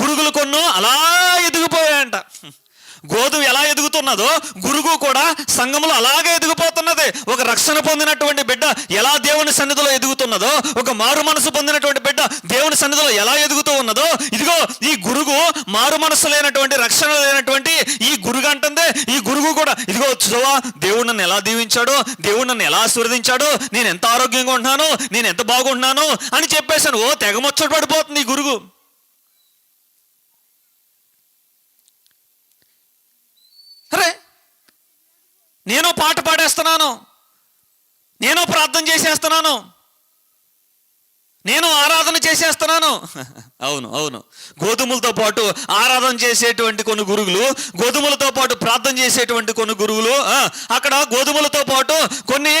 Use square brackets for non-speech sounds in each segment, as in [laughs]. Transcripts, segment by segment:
గురుగులు కొన్నో అలా ఎదిగిపోయాయంట. గోధుమ ఎలా ఎదుగుతున్నదో గురుగు కూడా సంఘములో అలాగే ఎదిగిపోతున్నది. ఒక రక్షణ పొందినటువంటి బిడ్డ ఎలా దేవుని సన్నిధిలో ఎదుగుతున్నదో ఒక మారు మనసు పొందినటువంటి బిడ్డ దేవుని సన్నిధిలో ఎలా ఎదుగుతూ ఉన్నదో ఇదిగో ఈ గురుగు మారు మనసు లేనటువంటి రక్షణ లేనటువంటి ఈ గురుగు అంటుంది. ఈ గురుగు కూడా ఇదిగో చూవా దేవుడు నన్ను ఎలా దీవించాడు దేవుడు నన్ను ఎలా ఆశీర్వదించాడు నేను ఎంత ఆరోగ్యంగా ఉంటున్నాను నేను ఎంత బాగుంటున్నాను అని చెప్పేశాను. ఓ తెగమొచ్చట పడిపోతుంది ఈ గురుగు. నేను పాట పాడేస్తున్నాను. నేను ప్రార్థన చేసేస్తున్నాను. నేను ఆరాధన చేసేస్తున్నాను. [laughs] అవును అవును. గోధుమలతో పాటు ఆరాధన చేసేటువంటి కొన్ని గురువులు గోధుమలతో పాటు ప్రార్థన చేసేటువంటి కొన్ని గురువులు అక్కడ గోధుమలతో పాటు కొన్ని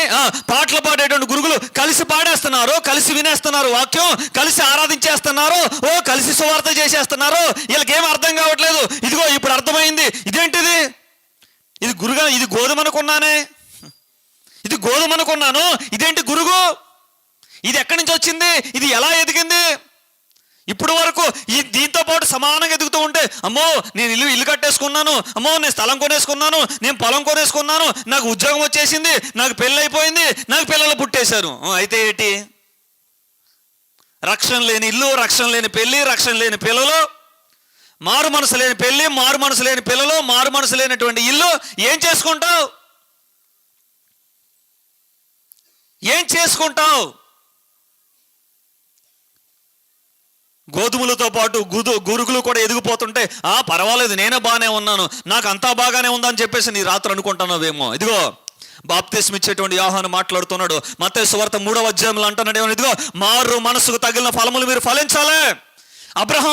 పాటలు పాడేటువంటి గురువులు కలిసి పాడేస్తున్నారు కలిసి వినేస్తున్నారు వాక్యం కలిసి ఆరాధించేస్తున్నారు ఓ కలిసి సువార్త చేసేస్తున్నారు. వీళ్ళకేం అర్థం కావట్లేదు. ఇదిగో ఇది గురుగా ఇది గోధుమనుకున్నానే ఇది గోధుమనుకున్నాను ఇదేంటి గురుగు? ఇది ఎక్కడి నుంచి వచ్చింది? ఇది ఎలా ఎదిగింది? ఇప్పుడు వరకు ఈ దీంతో పాటు సమానంగా ఎదుగుతూ ఉంటే అమ్మో నేను ఇల్లు ఇల్లు కట్టేసుకున్నాను. అమ్మో నేను స్థలం కొనేసుకున్నాను. నేను పొలం కొనేసుకున్నాను. నాకు ఉద్యోగం వచ్చేసింది. నాకు పెళ్ళి అయిపోయింది నాకు పిల్లలు పుట్టేశారు. అయితే ఏంటి? రక్షణ లేని ఇల్లు రక్షణ లేని పెళ్ళి రక్షణ లేని పిల్లలు. మారు మనసు లేని పెళ్ళి మారు మనసు లేని పిల్లలు మారు మనసు లేనటువంటి ఇల్లు ఏం చేసుకుంటావు? ఏం చేసుకుంటావు? గోధుమలతో పాటు గుదు గురుగులు కూడా ఎదిగిపోతుంటే ఆ పర్వాలేదు నేనే బాగానే ఉన్నాను. నాకు అంతా బాగానే ఉందని చెప్పేసి నీ రాత్రి అనుకుంటున్నావేమో. ఇదిగో బాప్తీస్మి ఇచ్చేటువంటి యోహాను మాట్లాడుతున్నాడు. మతే సువార్త మూడవ అధ్యాయంలో అంటున్నాడు ఏమో ఇదిగో మారు మనసుకు తగిలిన ఫలములు మీరు ఫలించాలే. అబ్రహాం